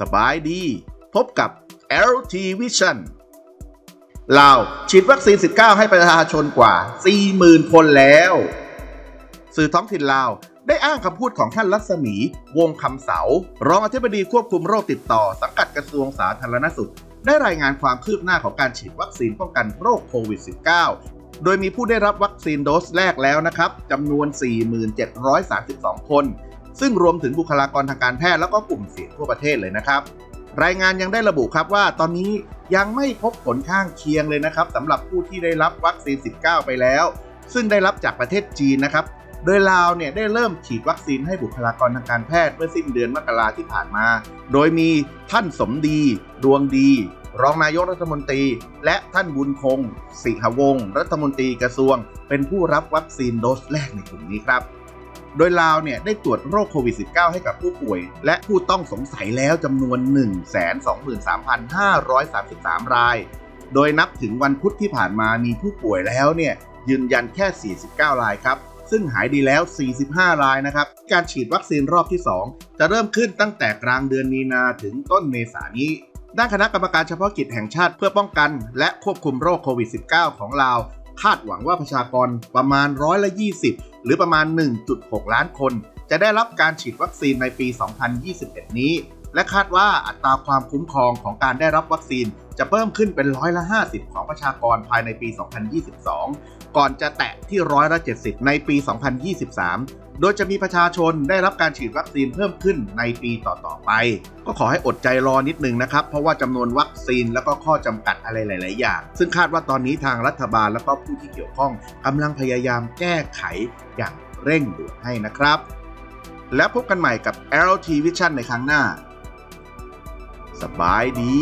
สบายดี พบกับ LT Vision ลาวฉีดวัคซีน 19 ให้ประชาชนกว่า 40,000 คนแล้ว สื่อท้องถิ่นลาวได้อ้างคำพูดของท่านรัศมี วงคำเสา รองอธิบดีควบคุมโรคติดต่อ สังกัดกระทรวงสาธารณสุข ได้รายงานความคืบหน้าของการฉีดวัคซีนป้องกันโรคโควิด -19 โดยมีผู้ได้รับวัคซีนโดสแรกแล้วนะครับจำนวน 4732 คน ซึ่งรวมถึงบุคลากรทางการแพทย์แล้วก็กลุ่มเสี่ยงทั่วประเทศเลยนะครับ รายงานยังได้ระบุครับว่าตอนนี้ยังไม่พบผลข้างเคียงเลยนะครับสำหรับผู้ที่ได้รับวัคซีน 19 ไปแล้ว ซึ่งได้รับจากประเทศจีนนะครับโดยลาวเนี่ยได้เริ่มฉีดวัคซีนให้บุคลากรทางการแพทย์เมื่อสิ้นเดือนมกราที่ผ่านมา โดยมีท่านสมดี ดวงดี รองนายกรัฐมนตรี และท่านบุญคง สิหวงศรัฐมนตรีกระทรวง เป็นผู้รับวัคซีนโดสแรกในกลุ่มนี้ครับ โดยลาวเนี่ยได้ตรวจโรคโควิด -19 ให้กับผู้ป่วย และผู้ต้องสงสัยแล้วจำนวน 123,533 ราย โดยนับถึงวันพุธที่ผ่านมามีผู้ป่วยแล้วเนี่ยยืนยันแค่ 49 รายครับ ซึ่งหายดีแล้ว 45 รายนะครับ การฉีดวัคซีนรอบที่ 2 จะเริ่มขึ้นตั้งแต่กลางเดือนมีนาถึงต้นเมษายนนี้ด้านคณะกรรมการเฉพาะกิจแห่งชาติเพื่อป้องกัน และควบคุมโรคโควิด -19 ของลาว คาดหวังว่าประชากรประมาณร้อยละ20 หรือประมาณ 1.6 ล้านคน จะได้รับการฉีดวัคซีนในปี 2021 นี้ และคาดว่าอัตราความคุ้มครองของการได้รับวัคซีนจะเพิ่มขึ้นเป็นร้อยละ 50 ของประชากรภายในปี 2022 ก่อนจะแตะที่ร้อยละ70 ในปี 2023 โดยจะมีประชาชนได้รับการฉีดวัคซีนเพิ่มขึ้นในปีต่อๆไป ก็ขอให้อดใจรอนิดนึงนะครับ เพราะว่าจำนวนวัคซีนแล้วก็ข้อจำกัดอะไรหลาย ๆ อย่าง ซึ่งคาดว่าตอนนี้ทางรัฐบาลแล้วก็ผู้ที่เกี่ยวข้องกำลังพยายามแก้ไขอย่างเร่งด่วนให้นะครับ แล้วพบกันใหม่กับ LT Vision ในครั้งหน้า สบายดี